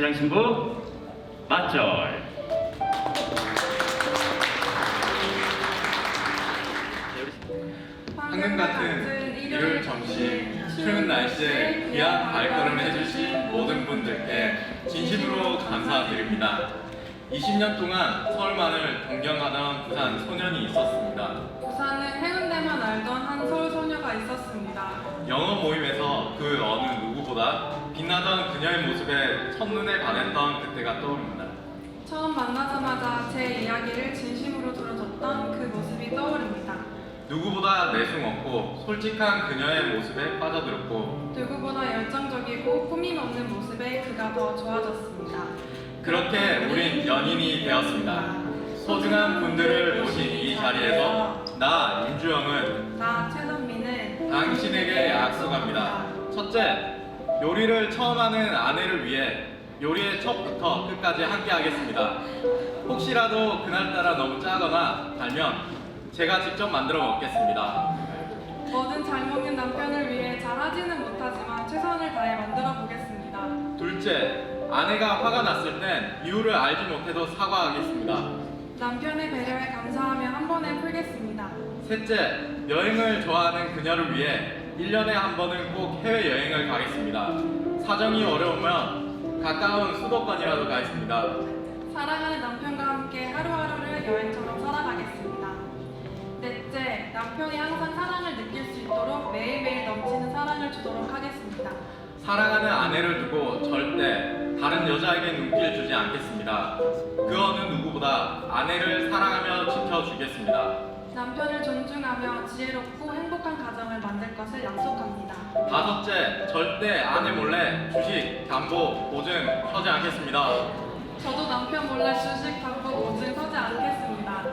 신랑 신부 맞절. 황금 같은 일요일 점심 추운 날씨에 귀한 발걸음 해주신 모든 분들께 진심으로 감사드립니다. 20년 동안 서울만을 동경하던 부산 소년이 있었습니다. 부산은 해운대만 알던 한 서울 소녀가 있었습니다. 영어 모임에서 그 어느 누구보다 빛나던 그녀의 모습에 첫눈에 반했던 그때가 떠오릅니다. 처음 만나자마자 제 이야기를 진심으로 들어줬던 그 모습이 떠오릅니다. 누구보다 내숭 없고 솔직한 그녀의 모습에 빠져들었고 누구보다 열정적이고 꾸밈 없는 모습에 그가 더 좋아졌습니다. 그렇게 우린 연인이 되었습니다. 소중한 분들을 모신 이 자리에서 나 임주영은 나 최선미는 당신에게 약속합니다. 첫째, 요리를 처음 하는 아내를 위해 요리의 첫부터 끝까지 함께 하겠습니다. 혹시라도 그날따라 너무 짜거나 달면 제가 직접 만들어 먹겠습니다. 뭐든 잘 먹는 남편을 위해 잘하지는 못하지만 최선을 다해 만들어 보겠습니다. 둘째, 아내가 화가 났을 땐 이유를 알지 못해도 사과하겠습니다. 남편의 배려에 감사하며 한 번에 풀겠습니다. 셋째, 여행을 좋아하는 그녀를 위해 1년에 한 번은 꼭 해외여행을 가겠습니다. 사정이 어려우면 가까운 수도권이라도 가겠습니다. 사랑하는 남편과 함께 하루하루를 여행처럼 살아가겠습니다. 넷째, 남편이 항상 사랑을 느낄 수 있도록 매일매일 넘치는 사랑을 주도록 하겠습니다. 사랑하는 아내를 두고 절대 다른 여자에게 눈길 주지 않겠습니다. 그 어느 누구보다 아내를 사랑하며 지켜주겠습니다. 남편을 존중하며 지혜롭고 행복한 가정을 만들 것을 약속합니다. 다섯째, 절대 아내 몰래 주식, 담보, 보증 서지 않겠습니다. 저도 남편 몰래 주식 담보 보증 서지 않겠습니다.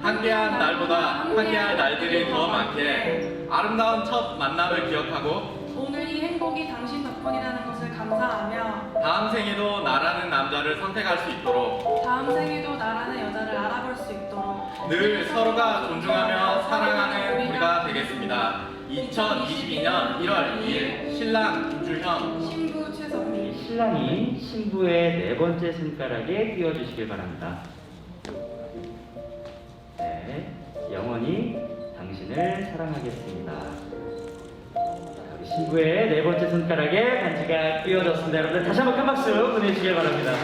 함께한 날보다 함께할 날들이 더 많게 아름다운 첫 만남을 기억하고 오늘 이 행복이 당신 덕분이라는 것을 감사하며 다음 생에도 나라는 남자를 선택할 수 있도록 다음 생에도 나라는 여자를 알아볼 수 있도록 늘 서로가 존중하며 사랑하는 우리가 되겠습니다. 2022년 1월 2일 신랑 김주형 신부 최선미 신랑이 신부의 네 번째 손가락에 끼워주시길 바랍니다. 네, 영원히 당신을 사랑하겠습니다. 신부의 네 번째 손가락에 반지가 끼워졌습니다. 여러분들 다시 한번 큰 박수 보내주시길 바랍니다.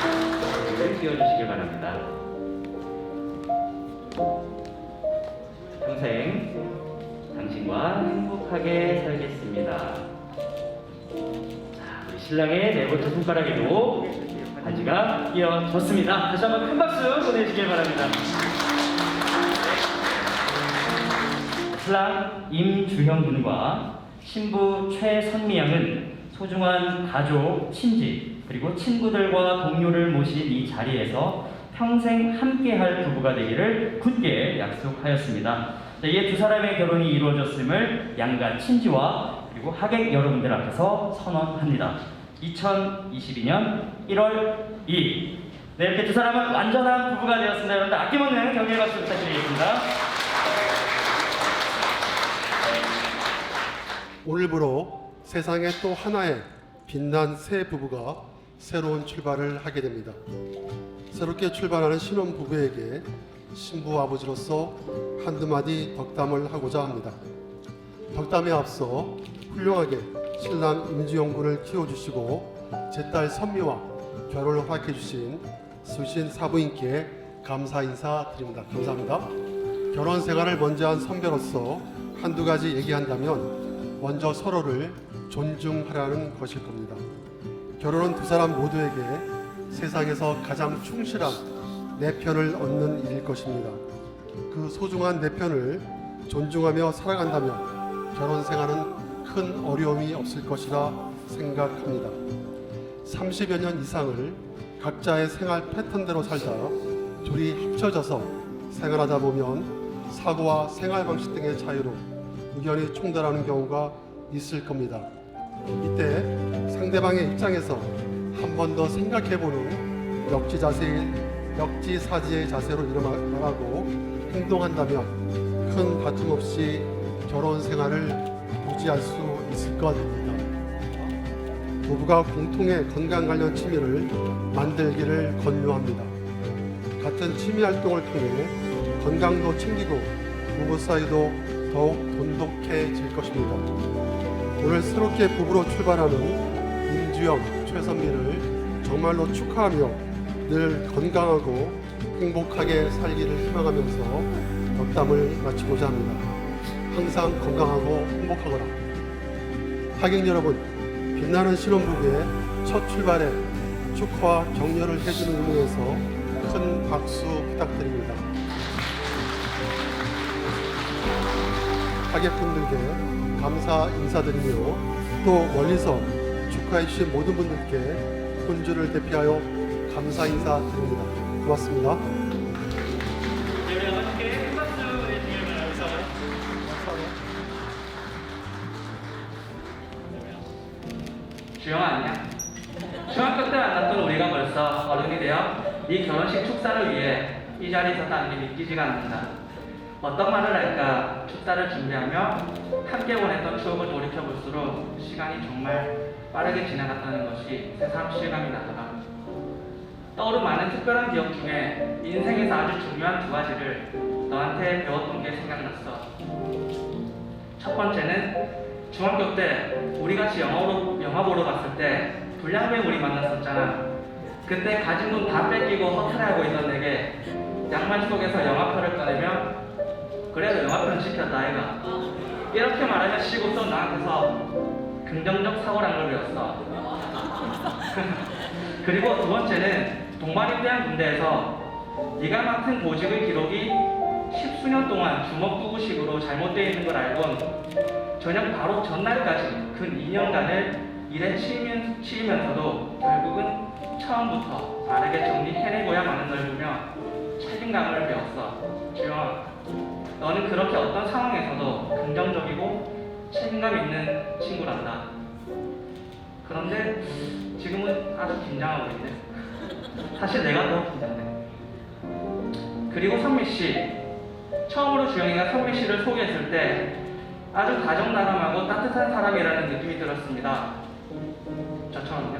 반지를 끼워주시길 바랍니다. 평생 당신과 행복하게 살겠습니다. 자, 우리 신랑의 네 번째 손가락에도 반지가 끼어졌습니다. 다시 한번 큰 박수 보내주시길 바랍니다. 신랑 임주형 군과 신부 최선미 양은 소중한 가족, 친지, 그리고 친구들과 동료를 모신 이 자리에서 평생 함께할 부부가 되기를 굳게 약속하였습니다. 자, 이에 두 사람의 결혼이 이루어졌음을 양가 친지와 그리고 하객 여러분들 앞에서 선언합니다. 2022년 1월 2일. 네, 이렇게 두 사람은 완전한 부부가 되었습니다. 여러분들 아낌없는 격려 박수 부탁드리겠습니다. 오늘부로 세상에 또 하나의 빛난 새 부부가 새로운 출발을 하게 됩니다. 새롭게 출발하는 신혼 부부에게 신부 아버지로서 한두 마디 덕담을 하고자 합니다. 덕담에 앞서 훌륭하게 신랑 임주영 군을 키워주시고 제 딸 선미와 결혼을 허락해 주신 수신 사부인께 감사 인사 드립니다. 감사합니다. 결혼 생활을 먼저 한 선배로서 한두 가지 얘기한다면 먼저 서로를 존중하라는 것일 겁니다. 결혼은 두 사람 모두에게 세상에서 가장 충실한 내 편을 얻는 일일 것입니다. 그 소중한 내 편을 존중하며 살아간다면 결혼 생활은 큰 어려움이 없을 것이라 생각합니다. 30여 년 이상을 각자의 생활 패턴대로 살다 둘이 합쳐져서 생활하다 보면 사고와 생활 방식 등의 차이로 의견이 충돌하는 경우가 있을 겁니다. 이때 상대방의 입장에서 한 번 더 생각해보는 역지 자세, 역지 사지의 자세로 일어나고 행동한다면 큰 다툼 없이 결혼 생활을 유지할 수 있을 것입니다. 부부가 공통의 건강 관련 취미를 만들기를 권유합니다. 같은 취미 활동을 통해 건강도 챙기고 부부 사이도 더욱 돈독해질 것입니다. 오늘 새롭게 부부로 출발하는 임주영, 최선미를 정말로 축하하며 늘 건강하고 행복하게 살기를 희망하면서 덕담을 마치고자 합니다. 항상 건강하고 행복하거라. 하객 여러분, 빛나는 신혼부부의 첫 출발에 축하와 격려를 해주는 의미에서 큰 박수 부탁드립니다. 하객분들께 감사 인사드리며 또 멀리서 축하해 주신 모든 분들께 본주를 대표하여 감사. 고맙습니다. 박수 보내주시길 바랍니다. 주영아 아니야? 중학교 때 만났던 우리가 벌써 어른이 되어 네 결혼식 축사를 위해 이 자리에 섰다는 게 믿기지가 않는다. 어떤 말을 할까 축사를 준비하며 함께 보냈던 추억을 돌이켜 볼수록 시간이 정말 빠르게 지나갔다는 것이 새삼 실감이 나더라. 떠오른 많은 특별한 기억 중에 인생에서 아주 중요한 두 가지를 너한테 배웠던 게 생각났어. 첫 번째는 중학교 때 우리 같이 영화로, 영화 보러 갔을 때 불량배 우리 만났었잖아. 그때 가진 돈 다 뺏기고 허탈해하고 있던 내게 양말 속에서 영화표를 꺼내며 그래도 영화표는 지켰다 아이가 이렇게 말하며 시고서 나한테서 긍정적 사고란 걸 배웠어. 그리고 두 번째는 동반입대한 군대에서 네가 맡은 보직의 기록이 십수년 동안 주먹구구식으로 잘못되어 있는 걸 알곤 저녁 바로 전날까지 근 2년간을 일에 치이면, 치이면서도 결국은 처음부터 바르게 정리해내고야 마는 걸 보며 책임감을 배웠어. 주영아, 너는 그렇게 어떤 상황에서도 긍정적이고 책임감 있는 친구란다. 그런데 지금은 아주 긴장하고 있네. 사실 내가 더 긴장돼. 그리고 선미 씨, 처음으로 주영이가 선미 씨를 소개했을 때 아주 다정다감하고 따뜻한 사람이라는 느낌이 들었습니다. 저처럼요.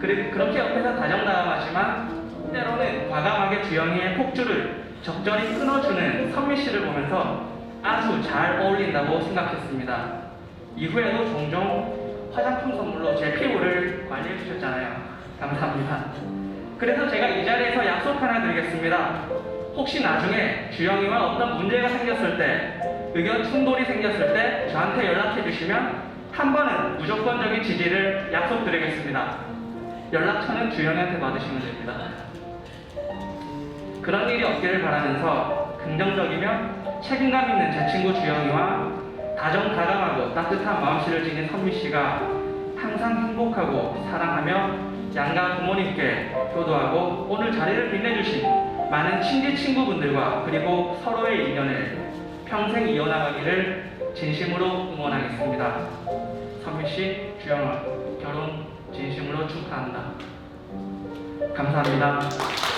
그리, 그렇게 옆에서 다정다감하지만 때로는 과감하게 주영이의 폭주를 적절히 끊어주는 선미 씨를 보면서 아주 잘 어울린다고 생각했습니다. 이후에도 종종 화장품 선물로 제 피부를 관리해 주셨잖아요. 감사합니다. 그래서 제가 이 자리에서 약속 하나 드리겠습니다. 혹시 나중에 주영이와 어떤 문제가 생겼을 때, 의견 충돌이 생겼을 때 저한테 연락해 주시면 한 번은 무조건적인 지지를 약속드리겠습니다. 연락처는 주영이한테 받으시면 됩니다. 그런 일이 없기를 바라면서 긍정적이며 책임감 있는 제 친구 주영이와 다정다감하고 따뜻한 마음씨를 지닌 선미 씨가 항상 행복하고 사랑하며 양가 부모님께 효도하고 오늘 자리를 빛내주신 많은 친지 친구분들과 그리고 서로의 인연을 평생 이어나가기를 진심으로 응원하겠습니다. 선미 씨, 주영아, 결혼 진심으로 축하한다. 감사합니다.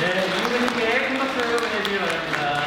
네, 누구님께 큰 박수 보내주시기 바랍니다.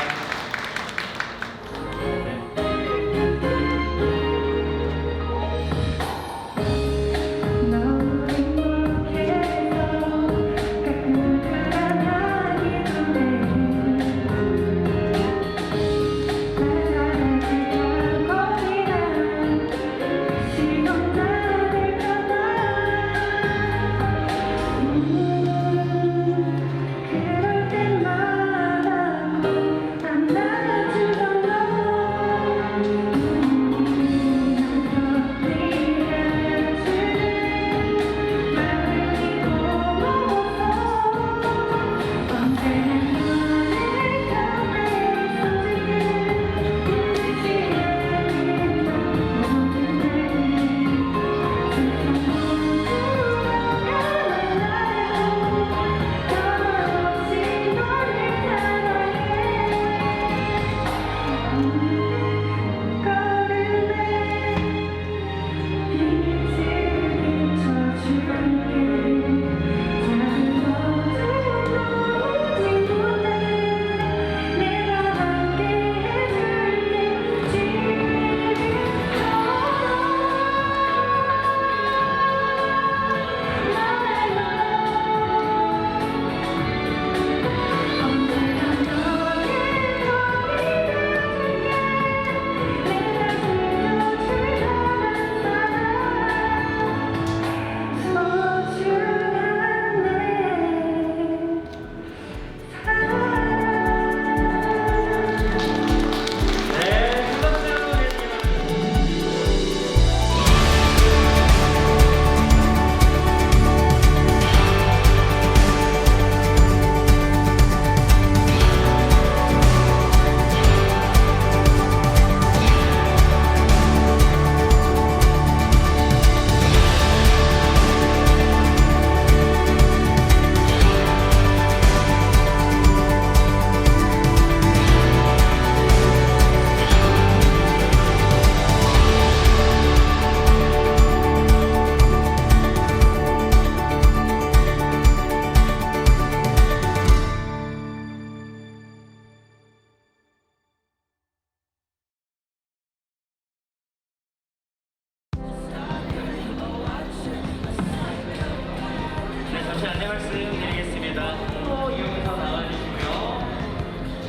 다시 안내 말씀드리겠습니다. 홈로 이용해서 나와주시고요.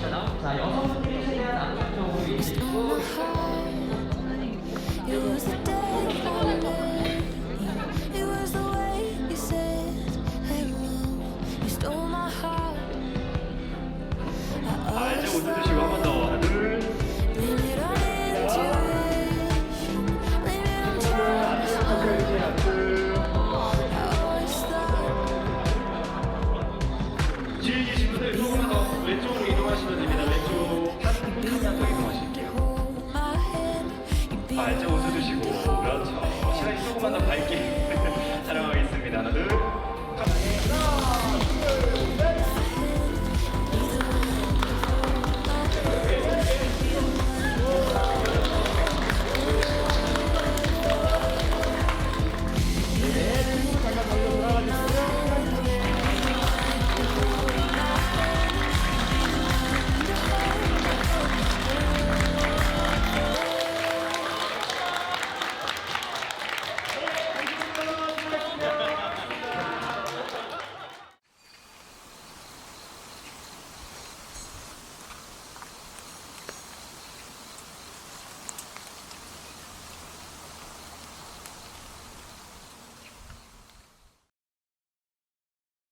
자, 다음, 자 여성분들이 최대한 안쪽으로 있고